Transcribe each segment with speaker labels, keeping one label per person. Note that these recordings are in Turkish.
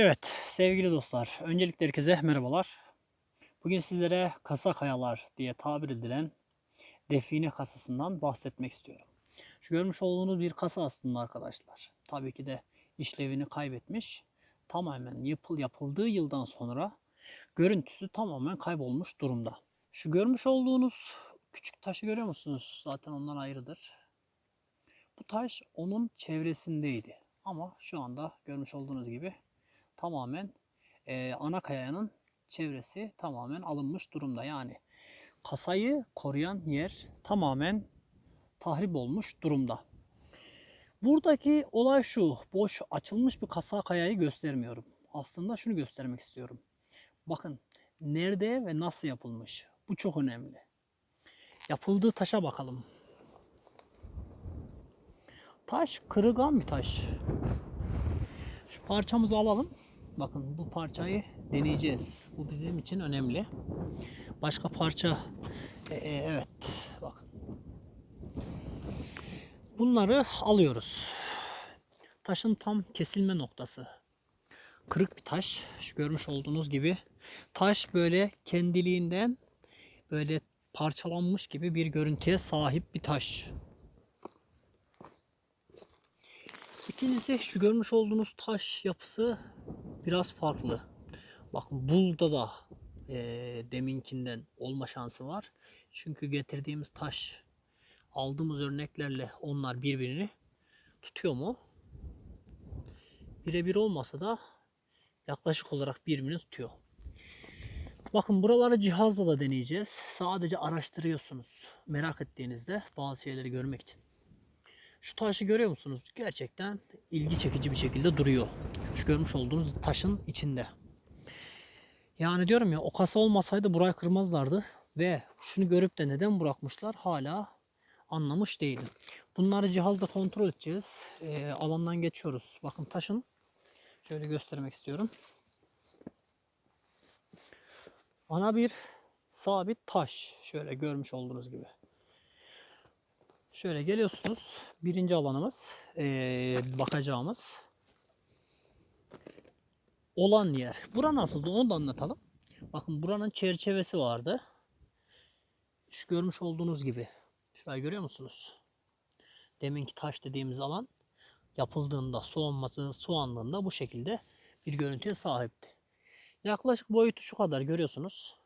Speaker 1: Evet sevgili dostlar, öncelikle herkese merhabalar. Bugün sizlere kasa kayalar diye tabir edilen define kasasından bahsetmek istiyorum. Şu görmüş olduğunuz bir kasa aslında arkadaşlar. Tabii ki de işlevini kaybetmiş. Tamamen yapıl yapıldığı yıldan sonra görüntüsü tamamen kaybolmuş durumda. Şu görmüş olduğunuz küçük taşı görüyor musunuz? Zaten ondan ayrıdır. Bu taş onun çevresindeydi. Ama şu anda görmüş olduğunuz gibi tamamen e, ana kayanın çevresi tamamen alınmış durumda. Yani kasayı koruyan yer tamamen tahrip olmuş durumda. Buradaki olay şu. Boş açılmış bir kasa kayayı göstermiyorum. Aslında şunu göstermek istiyorum. Bakın nerede ve nasıl yapılmış. Bu çok önemli. Yapıldığı taşa bakalım. Taş kırılgan bir taş. Şu parçamızı alalım. Bakın bu parçayı deneyeceğiz. Bu bizim için önemli. Başka parça e, e, evet bakın. Bunları alıyoruz. Taşın tam kesilme noktası. Kırık bir taş. Şu görmüş olduğunuz gibi. Taş böyle kendiliğinden böyle parçalanmış gibi bir görüntüye sahip bir taş. İkincisi şu görmüş olduğunuz taş yapısı biraz farklı. Bakın burada da e, deminkinden olma şansı var. Çünkü getirdiğimiz taş aldığımız örneklerle onlar birbirini tutuyor mu? Birebir olmasa da yaklaşık olarak birbirini tutuyor. Bakın buraları cihazla da deneyeceğiz. Sadece araştırıyorsunuz. Merak ettiğinizde bazı şeyleri görmek için. Şu taşı görüyor musunuz? Gerçekten ilgi çekici bir şekilde duruyor. Şu görmüş olduğunuz taşın içinde. Yani diyorum ya o kasa olmasaydı burayı kırmazlardı. Ve şunu görüp de neden bırakmışlar hala anlamış değilim. Bunları cihazla kontrol edeceğiz. Ee, alandan geçiyoruz. Bakın taşın şöyle göstermek istiyorum. Ana bir sabit taş. Şöyle görmüş olduğunuz gibi. Şöyle geliyorsunuz. Birinci alanımız ee, bakacağımız olan yer. Bura nasıldı onu da anlatalım. Bakın buranın çerçevesi vardı. Şu görmüş olduğunuz gibi. Şurayı görüyor musunuz? Deminki taş dediğimiz alan yapıldığında, soğanması, soğandığında bu şekilde bir görüntüye sahipti. Yaklaşık boyutu şu kadar görüyorsunuz.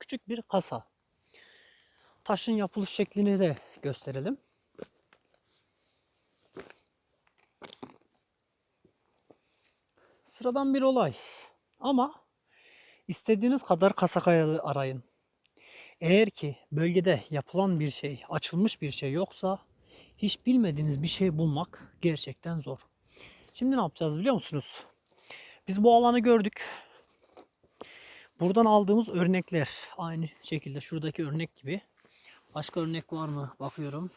Speaker 1: Küçük bir kasa. Taşın yapılış şeklini de gösterelim. Sıradan bir olay. Ama istediğiniz kadar kasa kayalı arayın. Eğer ki bölgede yapılan bir şey, açılmış bir şey yoksa hiç bilmediğiniz bir şey bulmak gerçekten zor. Şimdi ne yapacağız biliyor musunuz? Biz bu alanı gördük. Buradan aldığımız örnekler aynı şekilde şuradaki örnek gibi. Başka örnek var mı? Bakıyorum.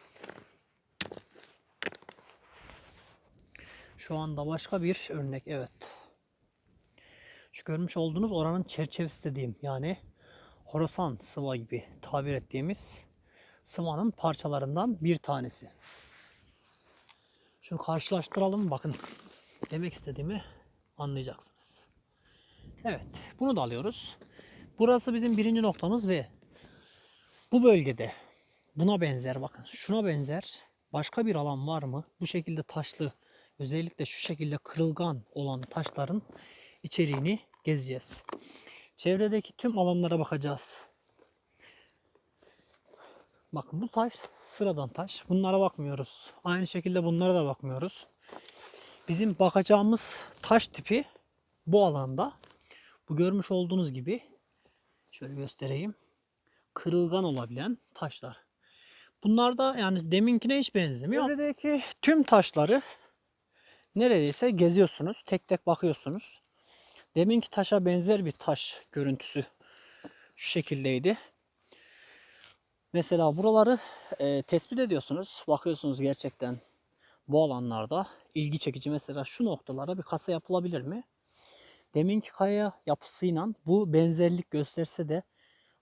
Speaker 1: Şu anda başka bir örnek. Evet. Şu görmüş olduğunuz oranın çerçevesi dediğim yani Horasan sıva gibi tabir ettiğimiz sıvanın parçalarından bir tanesi. Şunu karşılaştıralım bakın demek istediğimi anlayacaksınız. Evet bunu da alıyoruz. Burası bizim birinci noktamız ve bu bölgede buna benzer bakın şuna benzer başka bir alan var mı? Bu şekilde taşlı özellikle şu şekilde kırılgan olan taşların içeriğini gezeceğiz. Çevredeki tüm alanlara bakacağız. Bakın bu taş sıradan taş. Bunlara bakmıyoruz. Aynı şekilde bunlara da bakmıyoruz. Bizim bakacağımız taş tipi bu alanda. Bu görmüş olduğunuz gibi şöyle göstereyim. Kırılgan olabilen taşlar. Bunlar da yani deminkine hiç benzemiyor. Çevredeki tüm taşları neredeyse geziyorsunuz. Tek tek bakıyorsunuz. Deminki taşa benzer bir taş görüntüsü şu şekildeydi. Mesela buraları e, tespit ediyorsunuz. Bakıyorsunuz gerçekten bu alanlarda ilgi çekici. Mesela şu noktalara bir kasa yapılabilir mi? Deminki kaya yapısıyla bu benzerlik gösterse de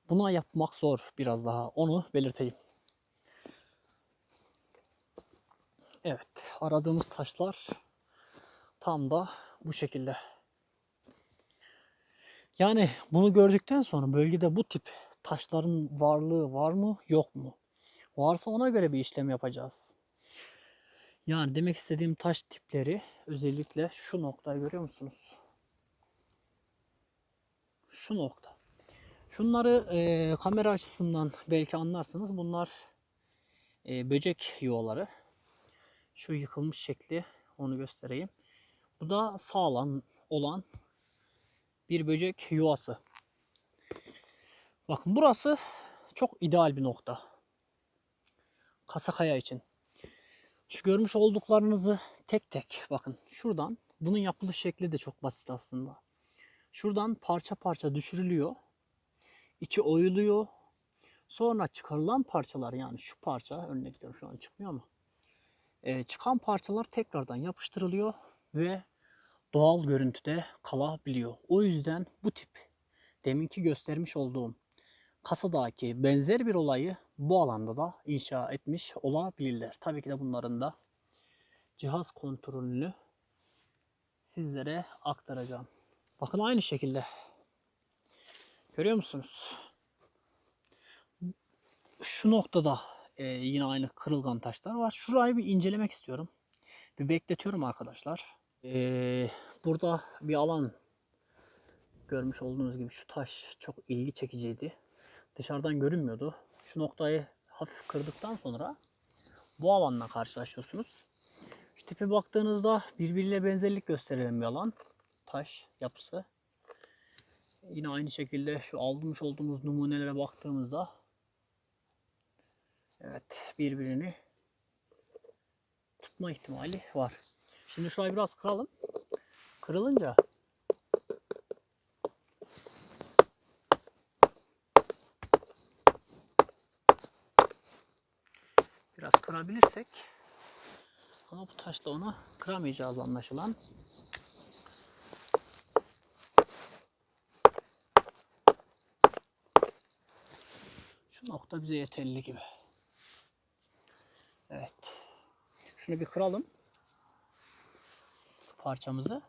Speaker 1: buna yapmak zor biraz daha. Onu belirteyim. Evet aradığımız taşlar tam da bu şekilde. Yani bunu gördükten sonra bölgede bu tip taşların varlığı var mı yok mu? Varsa ona göre bir işlem yapacağız. Yani demek istediğim taş tipleri özellikle şu noktayı görüyor musunuz? Şu nokta. Şunları e, kamera açısından belki anlarsınız. Bunlar e, böcek yuvaları. Şu yıkılmış şekli onu göstereyim. Bu da sağlam olan bir böcek yuvası. Bakın burası çok ideal bir nokta. Kasakaya için. Şu görmüş olduklarınızı tek tek bakın şuradan bunun yapılış şekli de çok basit aslında. Şuradan parça parça düşürülüyor. içi oyuluyor. Sonra çıkarılan parçalar yani şu parça örnek veriyorum şu an çıkmıyor ama e, çıkan parçalar tekrardan yapıştırılıyor ve doğal görüntüde kalabiliyor. O yüzden bu tip deminki göstermiş olduğum kasadaki benzer bir olayı bu alanda da inşa etmiş olabilirler. Tabii ki de bunların da cihaz kontrolünü sizlere aktaracağım. Bakın aynı şekilde. Görüyor musunuz? Şu noktada e, yine aynı kırılgan taşlar var. Şurayı bir incelemek istiyorum. Bir bekletiyorum arkadaşlar. E, burada bir alan görmüş olduğunuz gibi şu taş çok ilgi çekiciydi. Dışarıdan görünmüyordu. Şu noktayı hafif kırdıktan sonra bu alanla karşılaşıyorsunuz. Şu tipe baktığınızda birbiriyle benzerlik gösteren bir alan. Taş yapısı. Yine aynı şekilde şu almış olduğumuz numunelere baktığımızda evet birbirini tutma ihtimali var. Şimdi şurayı biraz kıralım. Kırılınca biraz kırabilirsek ama bu taşla onu kıramayacağız anlaşılan. Şu nokta bize yeterli gibi. Evet. Şunu bir kıralım. Parçamızı.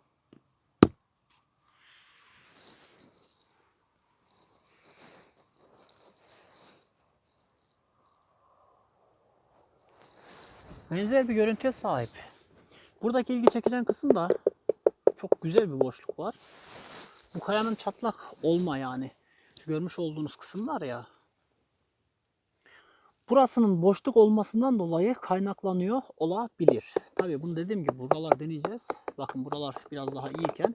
Speaker 1: Benzer bir görüntüye sahip. Buradaki ilgi çekilen kısım da çok güzel bir boşluk var. Bu kayanın çatlak olma yani. Şu görmüş olduğunuz kısım var ya. Burasının boşluk olmasından dolayı kaynaklanıyor olabilir. Tabii bunu dediğim gibi buralar deneyeceğiz. Bakın buralar biraz daha iyiyken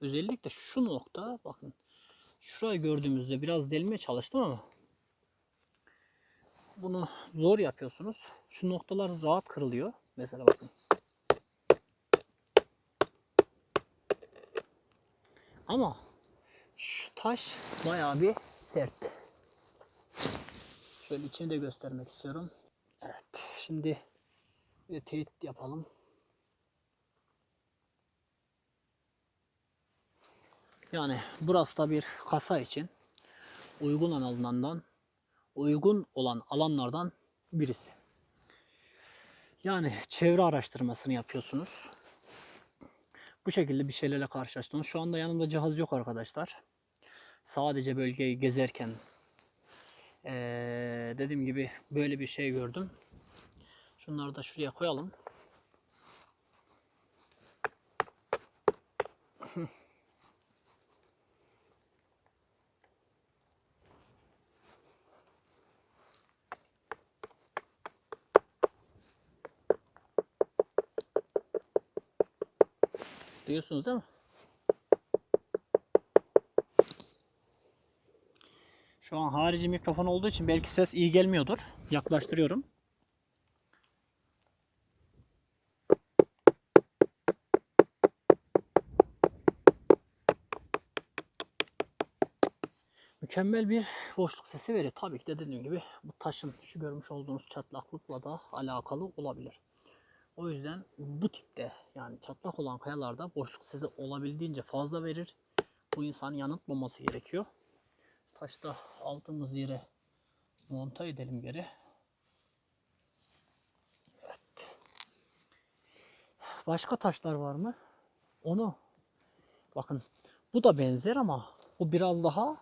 Speaker 1: özellikle şu nokta bakın şurayı gördüğümüzde biraz delmeye çalıştım ama bunu zor yapıyorsunuz. Şu noktalar rahat kırılıyor. Mesela bakın. Ama şu taş bayağı bir sert. Şöyle içini de göstermek istiyorum. Evet. Şimdi bir teyit yapalım. Yani burası da bir kasa için uygun alanlardan uygun olan alanlardan birisi. Yani çevre araştırmasını yapıyorsunuz. Bu şekilde bir şeylerle karşılaştınız. Şu anda yanımda cihaz yok arkadaşlar. Sadece bölgeyi gezerken ee, dediğim gibi böyle bir şey gördüm. Şunları da şuraya koyalım. Duyuyorsunuz değil mi? Şu an harici mikrofon olduğu için belki ses iyi gelmiyordur. Yaklaştırıyorum. Mükemmel bir boşluk sesi veriyor. Tabii ki de dediğim gibi bu taşın şu görmüş olduğunuz çatlaklıkla da alakalı olabilir. O yüzden bu tipte yani çatlak olan kayalarda boşluk sesi olabildiğince fazla verir. Bu insanı yanıltmaması gerekiyor. Taşta aldığımız yere monta edelim geri. Evet. Başka taşlar var mı? Onu bakın Bu da benzer ama bu biraz daha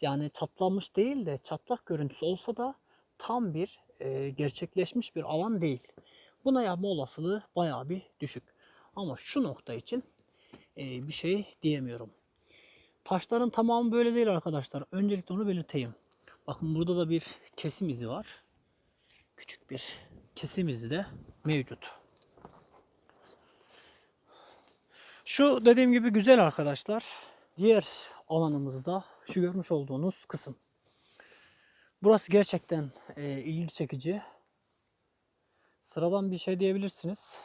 Speaker 1: yani çatlamış değil de çatlak görüntüsü olsa da tam bir e, gerçekleşmiş bir alan değil. Buna yapma olasılığı bayağı bir düşük. Ama şu nokta için e, bir şey diyemiyorum. Taşların tamamı böyle değil arkadaşlar. Öncelikle onu belirteyim. Bakın burada da bir kesim izi var. Küçük bir kesim izi de mevcut. Şu dediğim gibi güzel arkadaşlar. Diğer alanımızda şu görmüş olduğunuz kısım. Burası gerçekten e, ilgi çekici. Sıradan bir şey diyebilirsiniz.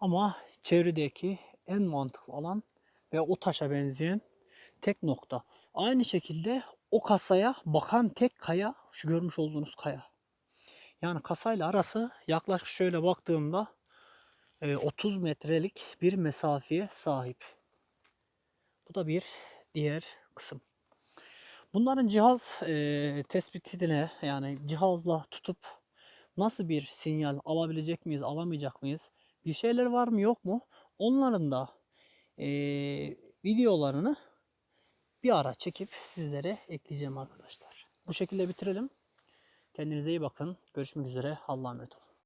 Speaker 1: Ama çevredeki en mantıklı alan ve o taşa benzeyen tek nokta. Aynı şekilde o kasaya bakan tek kaya şu görmüş olduğunuz kaya. Yani kasayla arası yaklaşık şöyle baktığımda e, 30 metrelik bir mesafeye sahip. Bu da bir diğer kısım. Bunların cihaz e, tespitine yani cihazla tutup nasıl bir sinyal alabilecek miyiz, alamayacak mıyız? Bir şeyler var mı yok mu? Onların da e, videolarını bir ara çekip sizlere ekleyeceğim arkadaşlar. Bu şekilde bitirelim. Kendinize iyi bakın. Görüşmek üzere. Allah'a emanet olun.